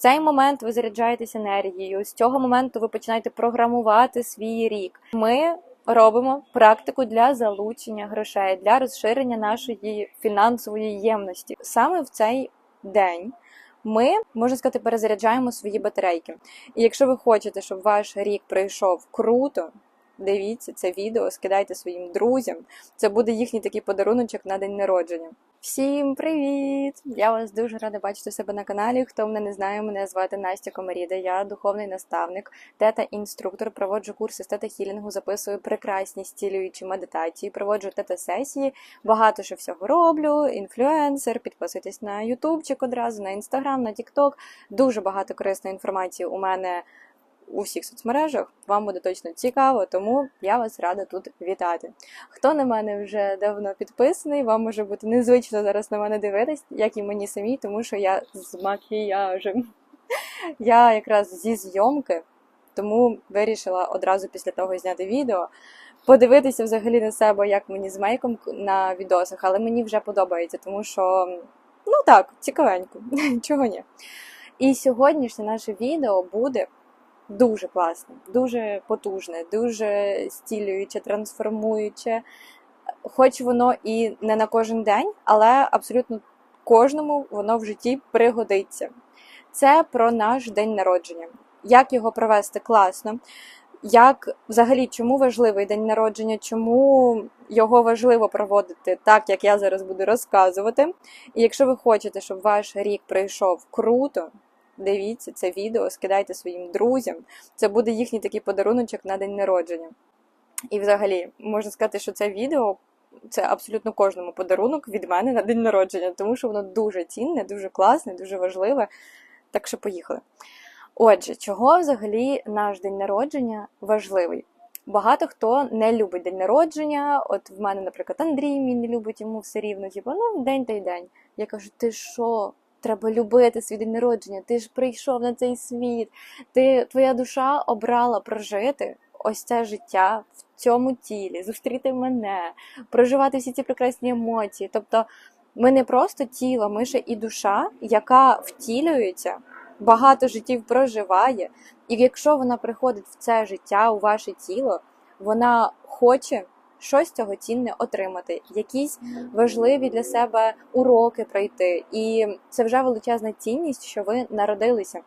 цей момент ви заряджаєтесь енергією. З цього моменту ви починаєте програмувати свій рік. Ми робимо практику для залучення грошей, для розширення нашої фінансової ємності. Саме в цей день. Ми можна сказати, перезаряджаємо свої батарейки. І якщо ви хочете, щоб ваш рік пройшов круто, дивіться це відео, скидайте своїм друзям. Це буде їхній такий подаруночок на день народження. Всім привіт! Я вас дуже рада бачити себе на каналі. Хто мене не знає, мене звати Настя Комаріда. Я духовний наставник, тета-інструктор, проводжу курси з тета-хілінгу, записую прекрасні стілюючі медитації, проводжу тета-сесії, багато що всього роблю. Інфлюенсер, підписуйтесь на ютубчик одразу, на інстаграм, на тікток. Дуже багато корисної інформації у мене у всіх соцмережах. Вам буде точно цікаво, тому я вас рада тут вітати. Хто на мене вже давно підписаний, вам може бути незвично зараз на мене дивитись, як і мені самій, тому що я з макіяжем. Я якраз зі зйомки, тому вирішила одразу після того зняти відео. Подивитися взагалі на себе, як мені з мейком на відосах, але мені вже подобається, тому що, ну так, цікавенько, чого ні. І сьогоднішнє наше відео буде дуже класне, дуже потужне, дуже стілююче, трансформуюче. Хоч воно і не на кожен день, але абсолютно кожному воно в житті пригодиться. Це про наш день народження. Як його провести класно, як взагалі чому важливий день народження, чому його важливо проводити так, як я зараз буду розказувати. І якщо ви хочете, щоб ваш рік пройшов круто, дивіться це відео, скидайте своїм друзям. Це буде їхній такий подаруночок на день народження. І взагалі, можна сказати, що це відео це абсолютно кожному подарунок від мене на день народження, тому що воно дуже цінне, дуже класне, дуже важливе. Так що поїхали. Отже, чого взагалі наш день народження важливий? Багато хто не любить день народження. От в мене, наприклад, Андрій мій не любить йому все рівно. Типу, ну день та й день. Я кажу, ти що? Треба любити свій день народження. Ти ж прийшов на цей світ. Ти твоя душа обрала прожити ось це життя в цьому тілі, зустріти мене, проживати всі ці прекрасні емоції. Тобто, ми не просто тіло, ми ще і душа, яка втілюється, багато життів проживає. І якщо вона приходить в це життя, у ваше тіло, вона хоче щось цього цінне отримати, якісь важливі для себе уроки пройти. І це вже величезна цінність, що ви народилися.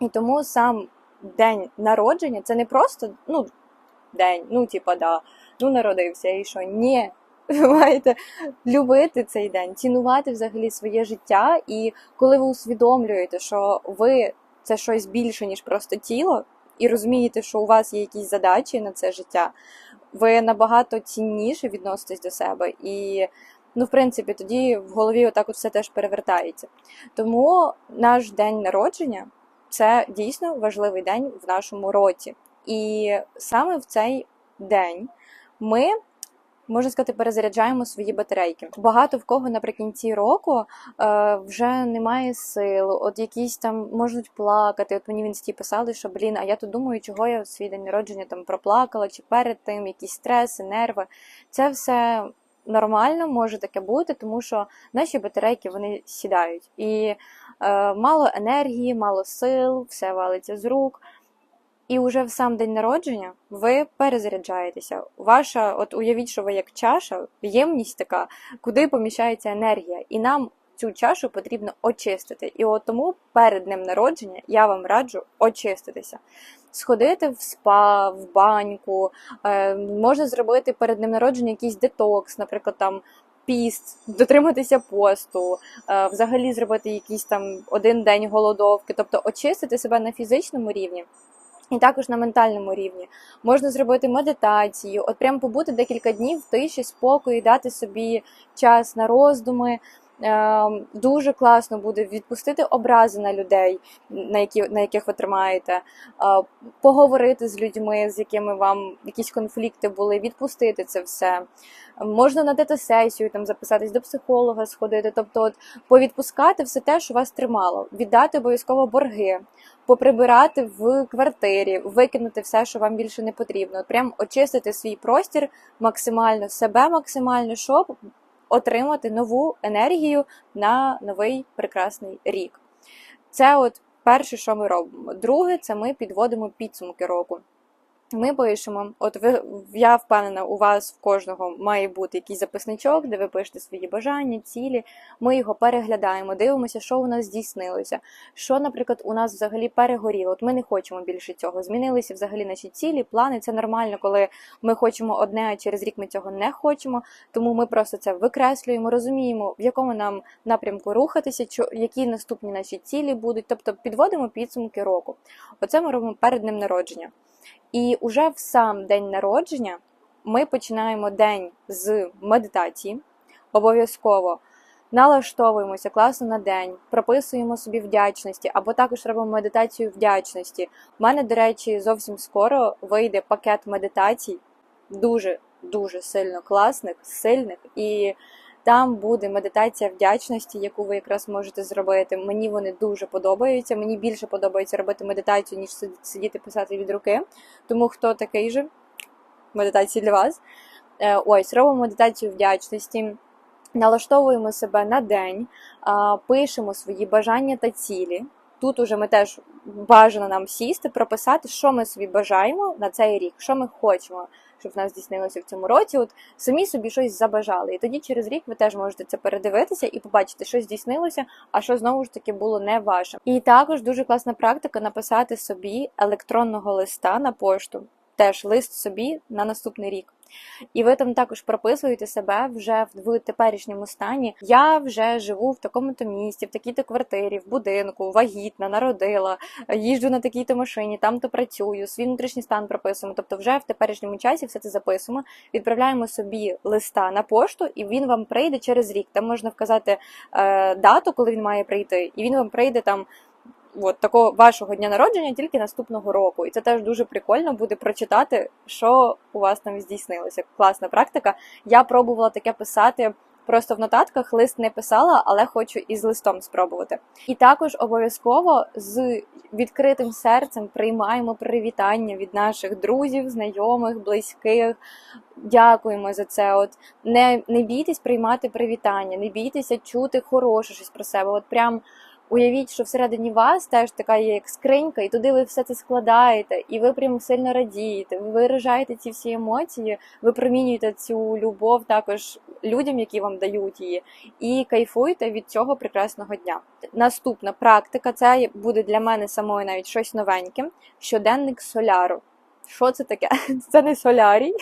І тому сам день народження це не просто ну, день, ну, типа, да, ну народився і що. Ні. Ви маєте любити цей день, цінувати взагалі своє життя. І коли ви усвідомлюєте, що ви це щось більше, ніж просто тіло, і розумієте, що у вас є якісь задачі на це життя, ви набагато цінніше відноситесь до себе. І, ну, в принципі, тоді в голові отак от все теж перевертається. Тому наш день народження це дійсно важливий день в нашому році. І саме в цей день ми. Можна сказати, перезаряджаємо свої батарейки. Багато в кого наприкінці року е, вже немає сил, от якісь там можуть плакати. От мені в інсті писали, що блін, а я тут думаю, чого я свій день народження там проплакала, чи перед тим якісь стреси, нерви. Це все нормально, може таке бути, тому що наші батарейки вони сідають. І е, мало енергії, мало сил, все валиться з рук. І вже в сам день народження ви перезаряджаєтеся. Ваша, от уявіть, що ви як чаша, ємність така, куди поміщається енергія, і нам цю чашу потрібно очистити. І от тому перед днем народження я вам раджу очиститися. Сходити в спа, в баньку, е, можна зробити перед днем народження якийсь детокс, наприклад, там. Піст, дотриматися посту, е, взагалі зробити якийсь там один день голодовки, тобто очистити себе на фізичному рівні, і також на ментальному рівні можна зробити медитацію, от прям побути декілька днів в тиші, спокою, дати собі час на роздуми. Ем, дуже класно буде відпустити образи на людей, на які на яких ви тримаєте, е, поговорити з людьми, з якими вам якісь конфлікти були, відпустити це все. Можна на тета-сесію там записатись до психолога, сходити, тобто от повідпускати все те, що вас тримало, віддати обов'язково борги, поприбирати в квартирі, викинути все, що вам більше не потрібно. От Прям очистити свій простір максимально себе, максимально, щоб отримати нову енергію на новий прекрасний рік. Це от перше, що ми робимо. Друге, це ми підводимо підсумки року. Ми пишемо, от ви я впевнена, у вас в кожного має бути якийсь записничок, де ви пишете свої бажання, цілі. Ми його переглядаємо, дивимося, що у нас здійснилося. Що, наприклад, у нас взагалі перегоріло. От ми не хочемо більше цього. Змінилися взагалі наші цілі, плани. Це нормально, коли ми хочемо одне, а через рік ми цього не хочемо. Тому ми просто це викреслюємо, розуміємо, в якому нам напрямку рухатися, які наступні наші цілі будуть. Тобто підводимо підсумки року. Оце ми робимо перед ним народження. І уже в сам день народження ми починаємо день з медитації. Обов'язково налаштовуємося класно на день, прописуємо собі вдячності, або також робимо медитацію вдячності. У мене, до речі, зовсім скоро вийде пакет медитацій, дуже дуже сильно класних, сильних. І там буде медитація вдячності, яку ви якраз можете зробити. Мені вони дуже подобаються. Мені більше подобається робити медитацію, ніж сидіти писати від руки. Тому хто такий же, медитація для вас. Е, ось, робимо медитацію вдячності, налаштовуємо себе на день, пишемо свої бажання та цілі. Тут уже ми теж бажано нам сісти, прописати, що ми собі бажаємо на цей рік, що ми хочемо щоб в нас здійснилося в цьому році. От самі собі щось забажали. І тоді через рік ви теж можете це передивитися і побачити, що здійснилося, а що знову ж таки було не ваше. І також дуже класна практика написати собі електронного листа на пошту, теж лист собі на наступний рік. І ви там також прописуєте себе вже в теперішньому стані. Я вже живу в такому-то місті, в такій-то квартирі, в будинку, вагітна, народила, їжджу на такій-то машині, там-то працюю, свій внутрішній стан прописуємо. Тобто, вже в теперішньому часі все це записуємо, відправляємо собі листа на пошту, і він вам прийде через рік. Там можна вказати е, дату, коли він має прийти, і він вам прийде там от такого вашого дня народження тільки наступного року. І це теж дуже прикольно буде прочитати, що у вас там здійснилося. Класна практика. Я пробувала таке писати. Просто в нотатках лист не писала, але хочу і з листом спробувати. І також обов'язково з відкритим серцем приймаємо привітання від наших друзів, знайомих, близьких. Дякуємо за це. От не не бійтесь приймати привітання, не бійтеся чути хороше щось про себе. От прям Уявіть, що всередині вас теж така є як скринька, і туди ви все це складаєте, і ви прям сильно радієте. Ви виражаєте ці всі емоції, ви промінюєте цю любов також людям, які вам дають її, і кайфуйте від цього прекрасного дня. Наступна практика це буде для мене самої навіть щось новеньке. Щоденник соляру. Що це таке? Це не солярій.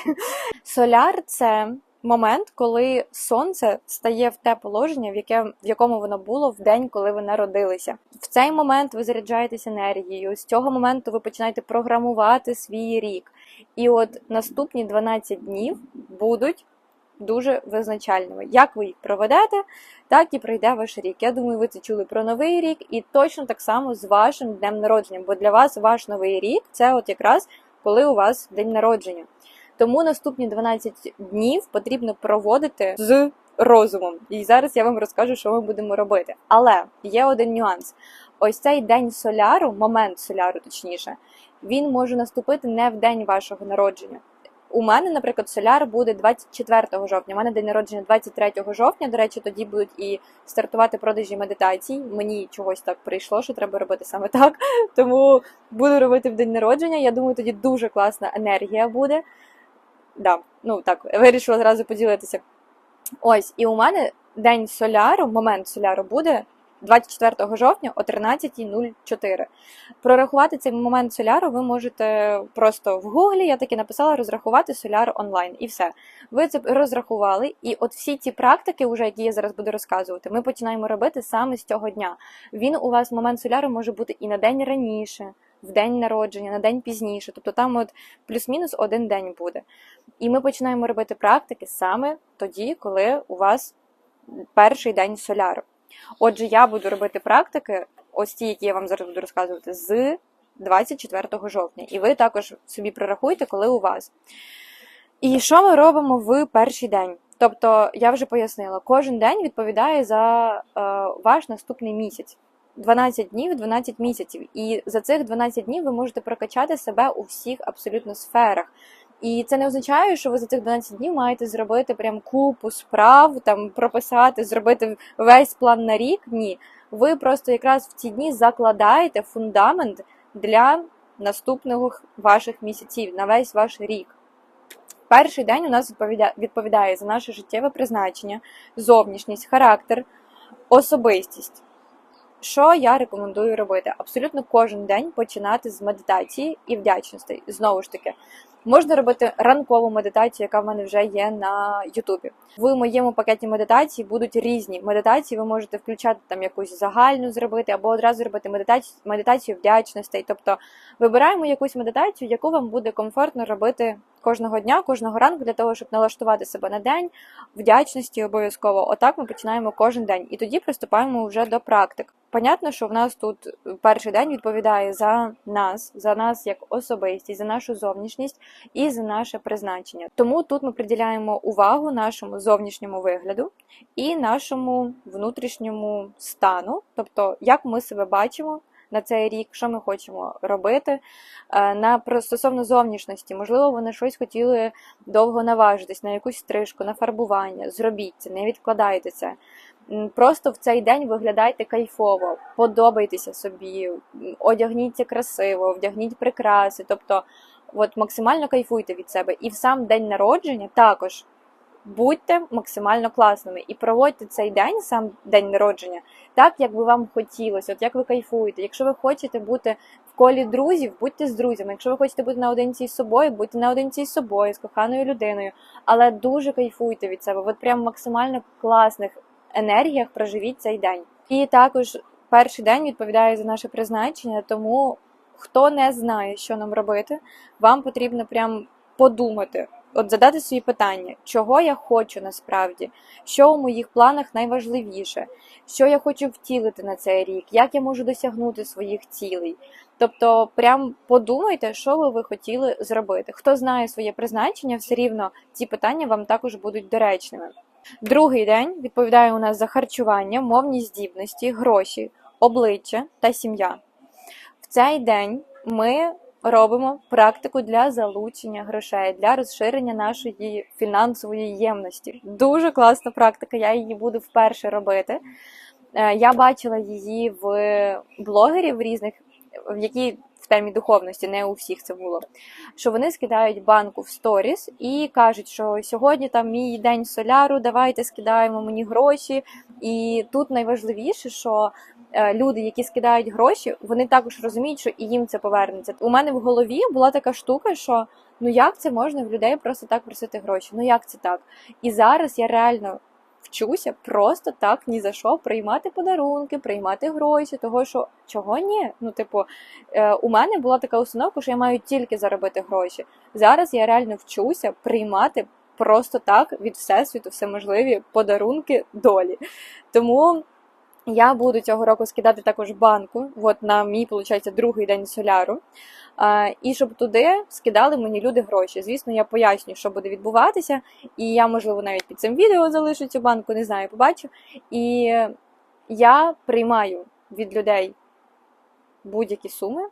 Соляр це момент, коли сонце стає в те положення, в яке в якому воно було в день, коли ви народилися. В цей момент ви заряджаєтесь енергією. З цього моменту ви починаєте програмувати свій рік. І от наступні 12 днів будуть. Дуже визначальними. Як ви їх проведете, так і пройде ваш рік. Я думаю, ви це чули про новий рік, і точно так само з вашим днем народження. Бо для вас ваш новий рік це от якраз коли у вас день народження. Тому наступні 12 днів потрібно проводити з розумом. І зараз я вам розкажу, що ми будемо робити. Але є один нюанс: ось цей день соляру, момент соляру, точніше, він може наступити не в день вашого народження. У мене, наприклад, соляр буде 24 жовтня. У мене день народження 23 жовтня. До речі, тоді будуть і стартувати продажі медитацій. Мені чогось так прийшло, що треба робити саме так. Тому буду робити в день народження. Я думаю, тоді дуже класна енергія буде да, ну так, вирішила зразу поділитися. Ось, і у мене день соляру, момент соляру буде 24 жовтня о 13.04. Прорахувати цей момент соляру ви можете просто в гуглі, я таки написала розрахувати соляр онлайн. І все. Ви це розрахували, і от всі ці практики, вже, які я зараз буду розказувати, ми починаємо робити саме з цього дня. Він у вас момент соляру може бути і на день раніше в день народження, на день пізніше. Тобто там от плюс-мінус один день буде. І ми починаємо робити практики саме тоді, коли у вас перший день соляру. Отже, я буду робити практики, ось ті, які я вам зараз буду розказувати, з 24 жовтня. І ви також собі прорахуйте, коли у вас. І що ми робимо в перший день? Тобто, я вже пояснила, кожен день відповідає за е, ваш наступний місяць. 12 днів, 12 місяців. І за цих 12 днів ви можете прокачати себе у всіх абсолютно сферах. І це не означає, що ви за цих 12 днів маєте зробити прям купу справ, там прописати, зробити весь план на рік. Ні. Ви просто якраз в ці дні закладаєте фундамент для наступних ваших місяців на весь ваш рік. Перший день у нас відповідає, за наше життєве призначення, зовнішність, характер, особистість. Що я рекомендую робити? Абсолютно кожен день починати з медитації і вдячності. Знову ж таки, можна робити ранкову медитацію, яка в мене вже є на Ютубі. В моєму пакеті медитації будуть різні медитації. Ви можете включати там якусь загальну зробити, або одразу зробити медитацію, медитацію вдячностей. Тобто вибираємо якусь медитацію, яку вам буде комфортно робити кожного дня, кожного ранку, для того, щоб налаштувати себе на день, вдячності обов'язково. Отак ми починаємо кожен день. І тоді приступаємо вже до практик. Понятно, що в нас тут перший день відповідає за нас, за нас як особистість, за нашу зовнішність і за наше призначення. Тому тут ми приділяємо увагу нашому зовнішньому вигляду і нашому внутрішньому стану, тобто як ми себе бачимо. На цей рік, що ми хочемо робити. Е, На стосовно зовнішності, можливо, вони щось хотіли довго наважитись на якусь стрижку, на фарбування. Зробіть це, не відкладайте це. Просто в цей день виглядайте кайфово, подобайтеся собі, одягніться красиво, вдягніть прикраси. Тобто, от максимально кайфуйте від себе. І в сам день народження також будьте максимально класними і проводьте цей день, сам день народження, так, як би вам хотілося, от як ви кайфуєте. Якщо ви хочете бути в колі друзів, будьте з друзями. Якщо ви хочете бути наодинці з собою, будьте наодинці з собою, з коханою людиною. Але дуже кайфуйте від себе. От прям максимально класних енергіях проживіть цей день. І також перший день відповідає за наше призначення, тому хто не знає, що нам робити, вам потрібно прям подумати. От задати собі питання, чого я хочу насправді, що у моїх планах найважливіше, що я хочу втілити на цей рік, як я можу досягнути своїх цілей. Тобто, прям подумайте, що би ви хотіли зробити. Хто знає своє призначення, все рівно ці питання вам також будуть доречними. Другий день відповідає у нас за харчування, мовні здібності, гроші, обличчя та сім'я. В цей день ми робимо практику для залучення грошей, для розширення нашої фінансової ємності. Дуже класна практика, я її буду вперше робити. Е, Я бачила її в блогерів різних, в які в темі духовності, не у всіх це було. Що вони скидають банку в сторіс і кажуть, що сьогодні там мій день соляру, давайте скидаємо мені гроші. І тут найважливіше, що е, люди, які скидають гроші, вони також розуміють, що і їм це повернеться. У мене в голові була така штука, що ну як це можна в людей просто так просити гроші? Ну як це так? І зараз я реально вчуся просто так ні за що приймати подарунки, приймати гроші, того що чого ні? Ну, типу, е, у мене була така установка, що я маю тільки заробити гроші. Зараз я реально вчуся приймати просто так від всесвіту всеможливі подарунки долі. Тому. Я буду цього року скидати також банку, от на мій, виходить, другий день соляру. І щоб туди скидали мені люди гроші. Звісно, я поясню, що буде відбуватися, і я, можливо, навіть під цим відео залишу цю банку, не знаю, побачу. І я приймаю від людей будь-які суми.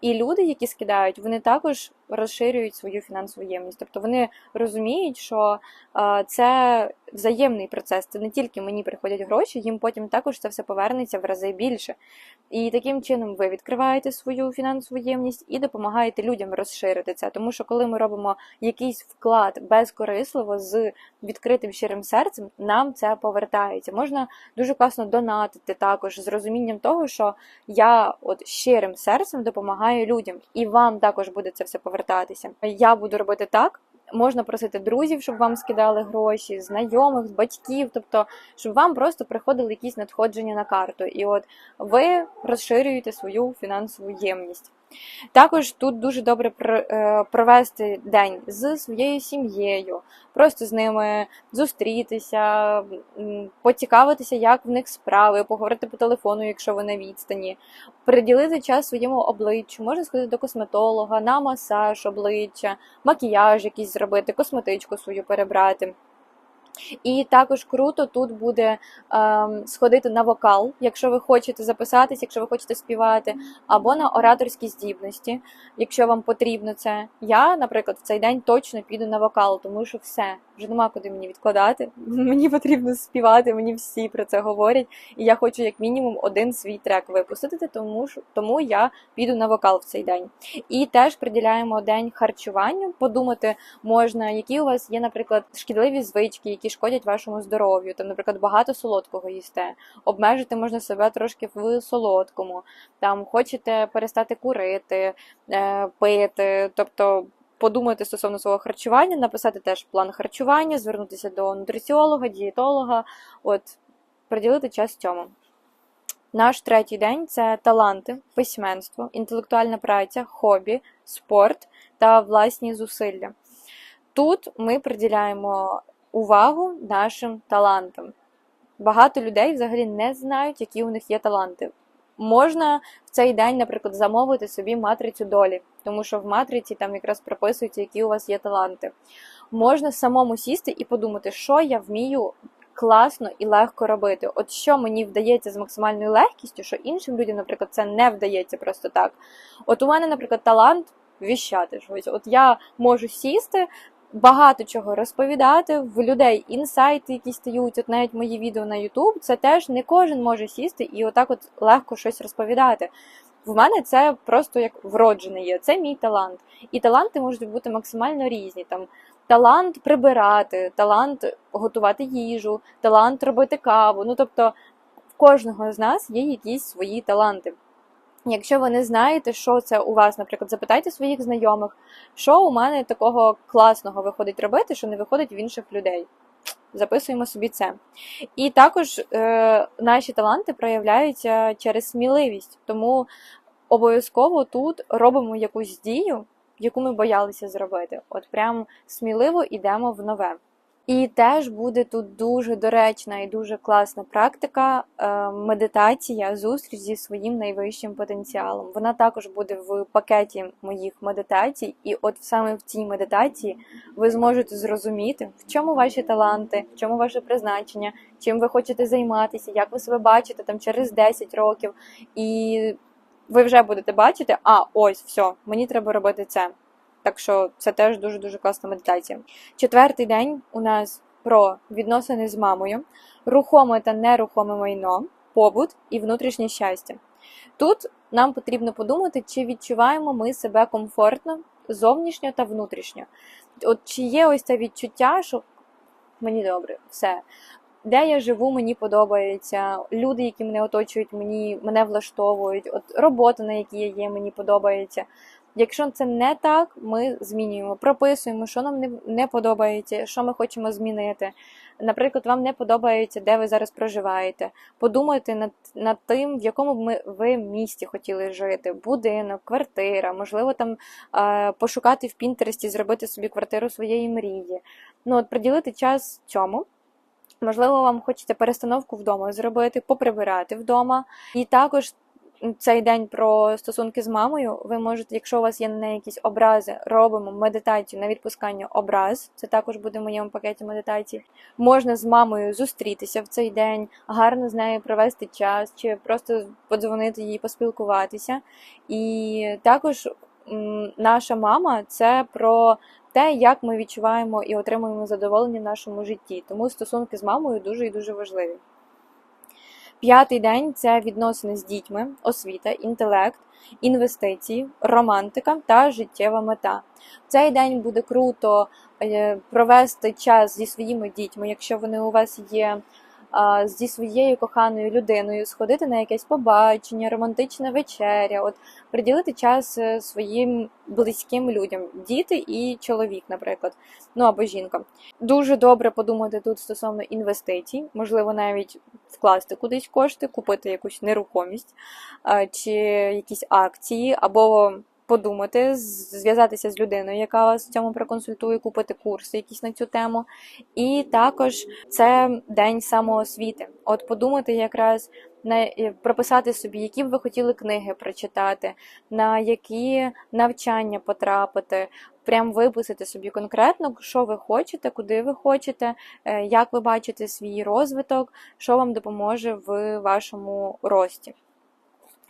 І люди, які скидають, вони також розширюють свою фінансову ємність. Тобто вони розуміють, що е, це взаємний процес. Це не тільки мені приходять гроші, їм потім також це все повернеться в рази більше. І таким чином ви відкриваєте свою фінансову ємність і допомагаєте людям розширити це. Тому що коли ми робимо якийсь вклад безкорисливо з відкритим щирим серцем, нам це повертається. Можна дуже класно донатити також з розумінням того, що я от щирим серцем допомагаю людям, і вам також буде це все повертатися. Я буду робити так. Можна просити друзів, щоб вам скидали гроші, знайомих, батьків, тобто, щоб вам просто приходили якісь надходження на карту. І от ви розширюєте свою фінансову ємність. Також тут дуже добре е, провести день з своєю сім'єю, просто з ними зустрітися, поцікавитися, як в них справи, поговорити по телефону, якщо ви на відстані, приділити час своєму обличчю, можна сходити до косметолога, на масаж обличчя, макіяж якийсь зробити, косметичку свою перебрати. І також круто тут буде ем, сходити на вокал, якщо ви хочете записатись, якщо ви хочете співати, або на ораторські здібності, якщо вам потрібно це. Я, наприклад, в цей день точно піду на вокал, тому що все, вже нема куди мені відкладати. Мені потрібно співати, мені всі про це говорять. І я хочу як мінімум один свій трек випустити, тому тому я піду на вокал в цей день. І теж приділяємо день харчуванню, подумати можна, які у вас є, наприклад, шкідливі звички, які шкодять вашому здоров'ю. Там, наприклад, багато солодкого їсте. Обмежити можна себе трошки в солодкому. Там хочете перестати курити, е, пити, тобто. Подумати стосовно свого харчування, написати теж план харчування, звернутися до нутриціолога, дієтолога, от приділити час цьому. Наш третій день це таланти, письменство, інтелектуальна праця, хобі, спорт та власні зусилля. Тут ми приділяємо увагу нашим талантам. Багато людей взагалі не знають, які у них є таланти. Можна в цей день, наприклад, замовити собі матрицю долі, тому що в матриці там якраз прописується, які у вас є таланти. Можна самому сісти і подумати, що я вмію класно і легко робити. От що мені вдається з максимальною легкістю, що іншим людям, наприклад, це не вдається просто так. От у мене, наприклад, талант віщати щось. От я можу сісти. Багато чого розповідати в людей інсайти, які стають, от навіть мої відео на YouTube, це теж не кожен може сісти і отак от легко щось розповідати. В мене це просто як вроджене є. Це мій талант. І таланти можуть бути максимально різні. Там талант прибирати, талант готувати їжу, талант робити каву. Ну тобто в кожного з нас є якісь свої таланти. Якщо ви не знаєте, що це у вас, наприклад, запитайте своїх знайомих, що у мене такого класного виходить робити, що не виходить в інших людей. Записуємо собі це. І також е, наші таланти проявляються через сміливість, тому обов'язково тут робимо якусь дію, яку ми боялися зробити. От прям сміливо йдемо в нове. І теж буде тут дуже доречна і дуже класна практика е, медитація, зустріч зі своїм найвищим потенціалом. Вона також буде в пакеті моїх медитацій, і от саме в цій медитації ви зможете зрозуміти, в чому ваші таланти, в чому ваше призначення, чим ви хочете займатися, як ви себе бачите там через 10 років. І ви вже будете бачити, а ось все, мені треба робити це. Так що це теж дуже-дуже класна медитація. Четвертий день у нас про відносини з мамою, рухоме та нерухоме майно, побут і внутрішнє щастя. Тут нам потрібно подумати, чи відчуваємо ми себе комфортно зовнішньо та внутрішньо. От чи є ось це відчуття, що мені добре, все. Де я живу, мені подобається. Люди, які мене оточують, мені мене влаштовують. От робота, на якій я є, мені подобається. Якщо це не так, ми змінюємо, прописуємо, що нам не, подобається, що ми хочемо змінити. Наприклад, вам не подобається, де ви зараз проживаєте. Подумайте над над тим, в якому б ми ви місті хотіли жити, будинок, квартира, можливо, там е, пошукати в Пінтересті, зробити собі квартиру своєї мрії. Ну, от приділити час цьому. Можливо, вам хочеться перестановку вдома зробити, поприбирати вдома. І також цей день про стосунки з мамою, ви можете, якщо у вас є на неї якісь образи, робимо медитацію на відпускання образ. Це також буде в моєму пакеті медитації. Можна з мамою зустрітися в цей день, гарно з нею провести час, чи просто подзвонити їй, поспілкуватися. І також наша мама це про те, як ми відчуваємо і отримуємо задоволення в нашому житті. Тому стосунки з мамою дуже і дуже важливі. П'ятий день це відносини з дітьми, освіта, інтелект, інвестиції, романтика та життєва мета. В Цей день буде круто е, провести час зі своїми дітьми, якщо вони у вас є зі своєю коханою людиною, сходити на якесь побачення, романтична вечеря, от приділити час е, своїм близьким людям, діти і чоловік, наприклад, ну або жінка. Дуже добре подумати тут стосовно інвестицій, можливо, навіть вкласти кудись кошти, купити якусь нерухомість чи якісь акції, або подумати, зв'язатися з людиною, яка вас в цьому проконсультує, купити курси якісь на цю тему. І також це день самоосвіти. От подумати якраз на прописати собі, які б ви хотіли книги прочитати, на які навчання потрапити, прям виписати собі конкретно, що ви хочете, куди ви хочете, е, як ви бачите свій розвиток, що вам допоможе в вашому рості.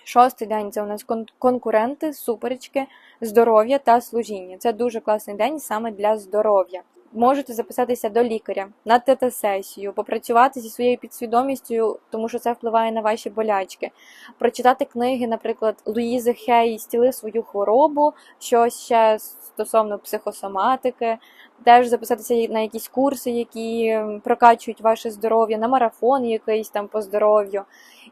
Шостий день це у нас кон- конкуренти, суперечки, здоров'я та служіння. Це дуже класний день саме для здоров'я. Можете записатися до лікаря на тета-сесію, попрацювати зі своєю підсвідомістю, тому що це впливає на ваші болячки. Прочитати книги, наприклад, Луїзи Хей «Стіли свою хворобу, щось ще стосовно психосоматики, теж записатися на якісь курси, які прокачують ваше здоров'я, на марафон якийсь там по здоров'ю.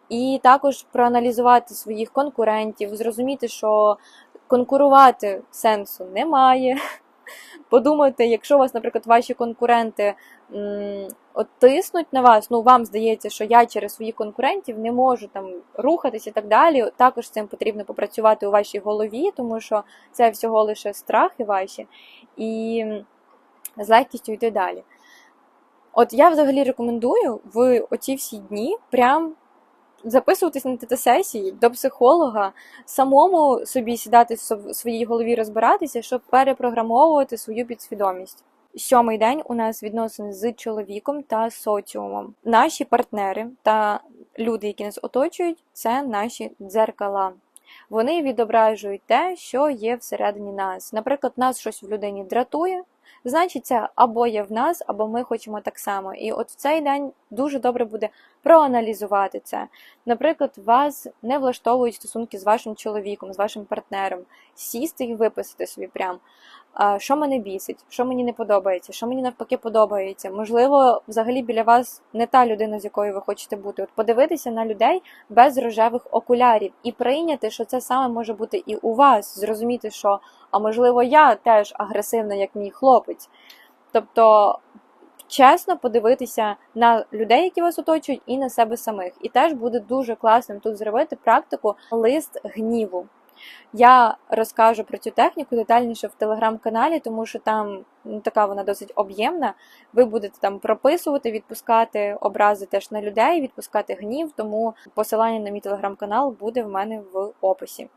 І також проаналізувати своїх конкурентів, зрозуміти, що конкурувати сенсу немає. Подумайте, якщо у вас, наприклад, ваші конкуренти м, от тиснуть на вас, ну вам здається, що я через своїх конкурентів не можу там рухатись і так далі. Також цим потрібно попрацювати у вашій голові, тому що це всього лише страхи ваші, і з легкістю йти далі. От я взагалі рекомендую в оці всі дні прям записуватись на ТТ-сесії до психолога, самому собі сідати в своїй голові розбиратися, щоб перепрограмовувати свою підсвідомість. Сьомий день у нас відносини з чоловіком та соціумом. Наші партнери та люди, які нас оточують, це наші дзеркала. Вони відображують те, що є всередині нас. Наприклад, нас щось в людині дратує, значить, це або є в нас, або ми хочемо так само. І от в цей день дуже добре буде проаналізувати це. Наприклад, вас не влаштовують стосунки з вашим чоловіком, з вашим партнером, сісти і виписати собі прям, що мене бісить, що мені не подобається, що мені навпаки подобається. Можливо, взагалі біля вас не та людина, з якою ви хочете бути. От подивитися на людей без рожевих окулярів і прийняти, що це саме може бути і у вас. Зрозуміти, що а можливо, я теж агресивна, як мій хлопець. Тобто чесно подивитися на людей, які вас оточують, і на себе самих. І теж буде дуже класним тут зробити практику лист гніву. Я розкажу про цю техніку детальніше в телеграм-каналі, тому що там ну, така вона досить об'ємна. Ви будете там прописувати, відпускати образи теж на людей, відпускати гнів, тому посилання на мій телеграм-канал буде в мене в описі.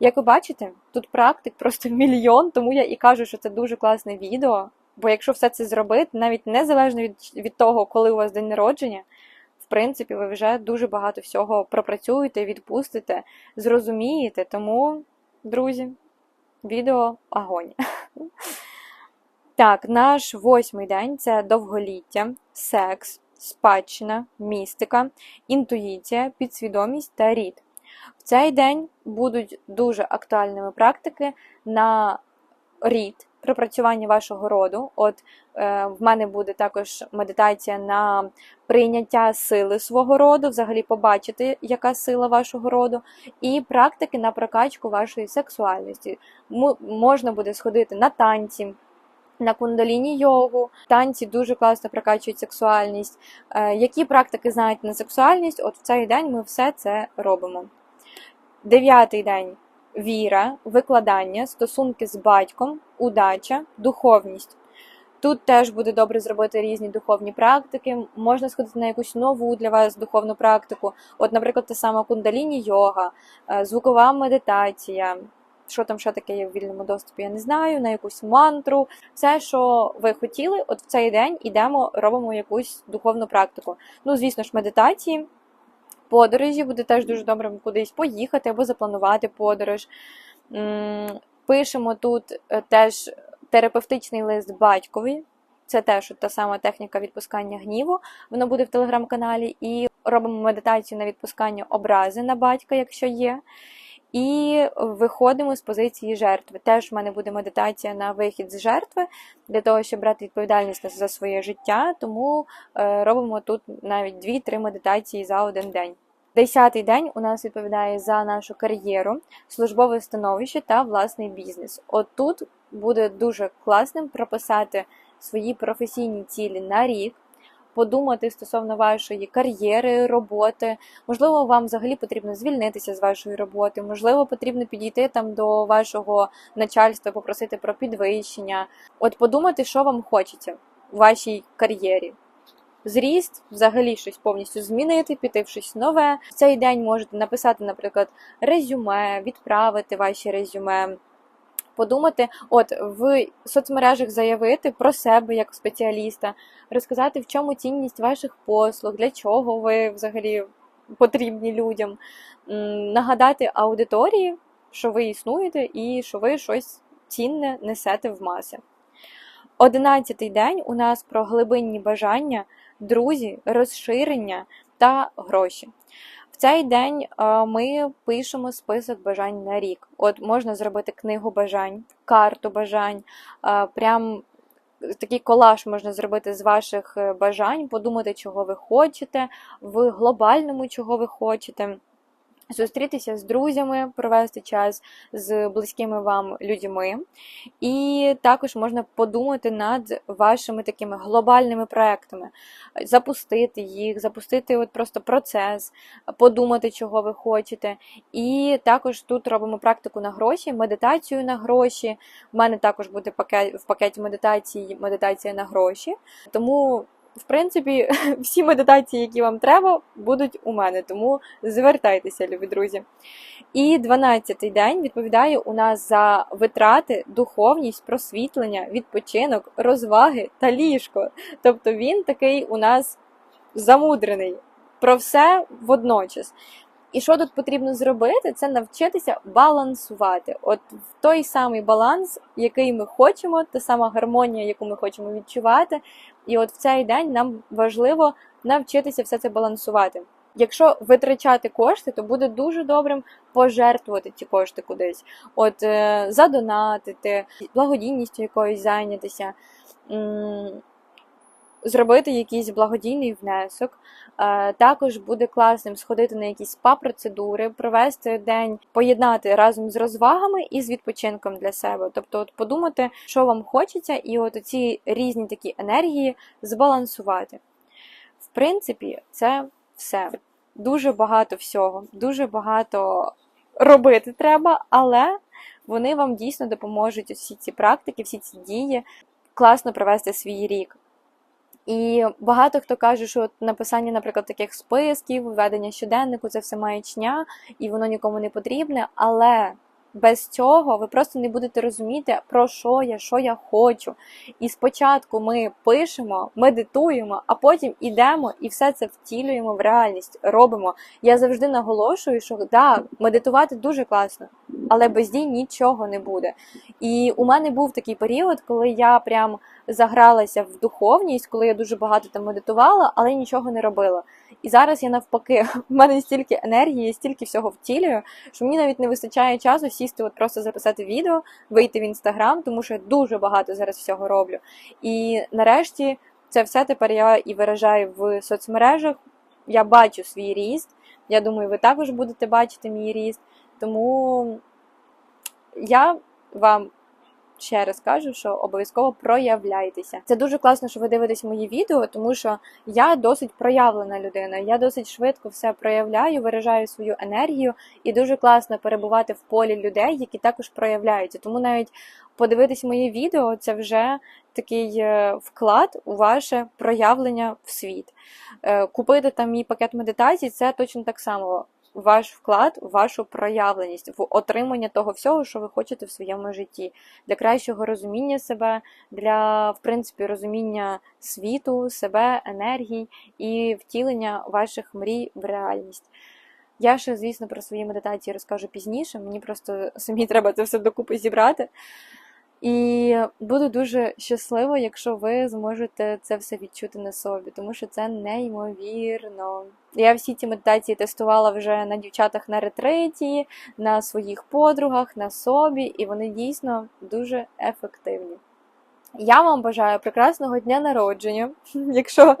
Як ви бачите, тут практик просто мільйон, тому я і кажу, що це дуже класне відео. Бо якщо все це зробити, навіть незалежно від, від того, коли у вас день народження, в принципі, ви вже дуже багато всього пропрацюєте, відпустите, зрозумієте. Тому, друзі, відео огонь. Так, наш восьмий день це довголіття, секс, спадщина, містика, інтуїція, підсвідомість та рід. В цей день будуть дуже актуальними практики на рід, пропрацювання вашого роду. От е, в мене буде також медитація на прийняття сили свого роду, взагалі побачити, яка сила вашого роду, і практики на прокачку вашої сексуальності. М- можна буде сходити на танці. На кундаліні йогу, танці дуже класно прокачують сексуальність. Е, які практики знаєте на сексуальність? От в цей день ми все це робимо. Дев'ятий день віра, викладання, стосунки з батьком, удача, духовність. Тут теж буде добре зробити різні духовні практики. Можна сходити на якусь нову для вас духовну практику. От, наприклад, та сама кундаліні йога, е, звукова медитація. Що там ще таке є в вільному доступі, я не знаю, на якусь мантру. Все, що ви хотіли, от в цей день ідемо, робимо якусь духовну практику. Ну, звісно ж, медитації, подорожі буде теж дуже добре кудись поїхати або запланувати подорож. Пишемо тут е, теж терапевтичний лист батькові. Це теж та сама техніка відпускання гніву. Воно буде в телеграм-каналі. І робимо медитацію на відпускання образи на батька, якщо є. І виходимо з позиції жертви. Теж в мене буде медитація на вихід з жертви для того, щоб брати відповідальність за своє життя. Тому е, робимо тут навіть 2-3 медитації за один день. Десятий день у нас відповідає за нашу кар'єру, службове становище та власний бізнес. От тут буде дуже класним прописати свої професійні цілі на рік, подумати стосовно вашої кар'єри, роботи. Можливо, вам взагалі потрібно звільнитися з вашої роботи, можливо, потрібно підійти там до вашого начальства, попросити про підвищення. От подумати, що вам хочеться у вашій кар'єрі. Зріст, взагалі щось повністю змінити, піти в щось нове. В цей день можете написати, наприклад, резюме, відправити ваші резюме подумати, от в соцмережах заявити про себе як спеціаліста, розказати, в чому цінність ваших послуг, для чого ви взагалі потрібні людям, нагадати аудиторії, що ви існуєте і що ви щось цінне несете в маси. Одинадцятий день у нас про глибинні бажання, друзі, розширення та гроші цей день ми пишемо список бажань на рік. От можна зробити книгу бажань, карту бажань, прям такий колаж можна зробити з ваших е, бажань, подумати, чого ви хочете, в глобальному, чого ви хочете зустрітися з друзями, провести час з близькими вам людьми, і також можна подумати над вашими такими глобальними проектами, запустити їх, запустити от просто процес, подумати, чого ви хочете. І також тут робимо практику на гроші, медитацію на гроші. У мене також буде пакет в пакеті медитації, медитація на гроші. Тому в принципі, всі медитації, які вам треба, будуть у мене, тому звертайтеся, любі друзі. І 12-й день відповідає у нас за витрати, духовність, просвітлення, відпочинок, розваги та ліжко. Тобто він такий у нас замудрений. Про все водночас. І що тут потрібно зробити, це навчитися балансувати. От в той самий баланс, який ми хочемо, та сама гармонія, яку ми хочемо відчувати. І от в цей день нам важливо навчитися все це балансувати. Якщо витрачати кошти, то буде дуже добрим пожертвувати ці кошти кудись, от е, задонатити, благодійністю якоюсь зайнятися зробити якийсь благодійний внесок. Е, також буде класним сходити на якісь спа-процедури, провести день, поєднати разом з розвагами і з відпочинком для себе. Тобто, от подумати, що вам хочеться, і от ці різні такі енергії збалансувати. В принципі, це все. Дуже багато всього, дуже багато робити треба, але вони вам дійсно допоможуть всі ці практики, всі ці дії класно провести свій рік. І багато хто каже, що написання, наприклад, таких списків, ведення щоденнику це все маячня, і воно нікому не потрібне. Але без цього ви просто не будете розуміти, про що я, що я хочу. І спочатку ми пишемо, медитуємо, а потім ідемо і все це втілюємо в реальність, робимо. Я завжди наголошую, що да, медитувати дуже класно, але без дій нічого не буде. І у мене був такий період, коли я прям загралася в духовність, коли я дуже багато там медитувала, але нічого не робила. І зараз я навпаки, в мене стільки енергії, стільки всього втілюю, що мені навіть не вистачає часу сісти, от просто записати відео, вийти в інстаграм, тому що я дуже багато зараз всього роблю. І нарешті це все тепер я і виражаю в соцмережах. Я бачу свій ріст. Я думаю, ви також будете бачити мій ріст. Тому я вам ще раз кажу, що обов'язково проявляйтеся. Це дуже класно, що ви дивитесь мої відео, тому що я досить проявлена людина. Я досить швидко все проявляю, виражаю свою енергію, і дуже класно перебувати в полі людей, які також проявляються. Тому навіть подивитись мої відео це вже такий е, вклад у ваше проявлення в світ. Е, купити там мій пакет медитацій, це точно так само ваш вклад, вашу проявленість в отримання того всього, що ви хочете в своєму житті, для кращого розуміння себе, для в принципі розуміння світу, себе, енергій і втілення ваших мрій в реальність. Я ще, звісно, про свої медитації розкажу пізніше. Мені просто самі треба це все докупи зібрати. І буду дуже щаслива, якщо ви зможете це все відчути на собі, тому що це неймовірно. Я всі ці медитації тестувала вже на дівчатах на ретриті, на своїх подругах, на собі, і вони дійсно дуже ефективні. Я вам бажаю прекрасного дня народження. Якщо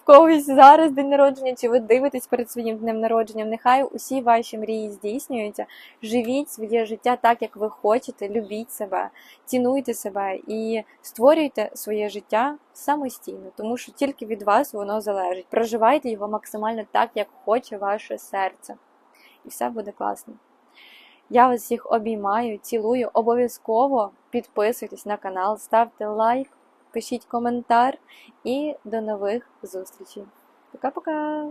в когось зараз день народження, чи ви дивитесь перед своїм днем народження, нехай усі ваші мрії здійснюються. Живіть своє життя так, як ви хочете, любіть себе, цінуйте себе і створюйте своє життя самостійно, тому що тільки від вас воно залежить. Проживайте його максимально так, як хоче ваше серце. І все буде класно. Я вас всіх обіймаю, цілую. Обов'язково підписуйтесь на канал, ставте лайк, пишіть коментар і до нових зустрічей. Пока-пока!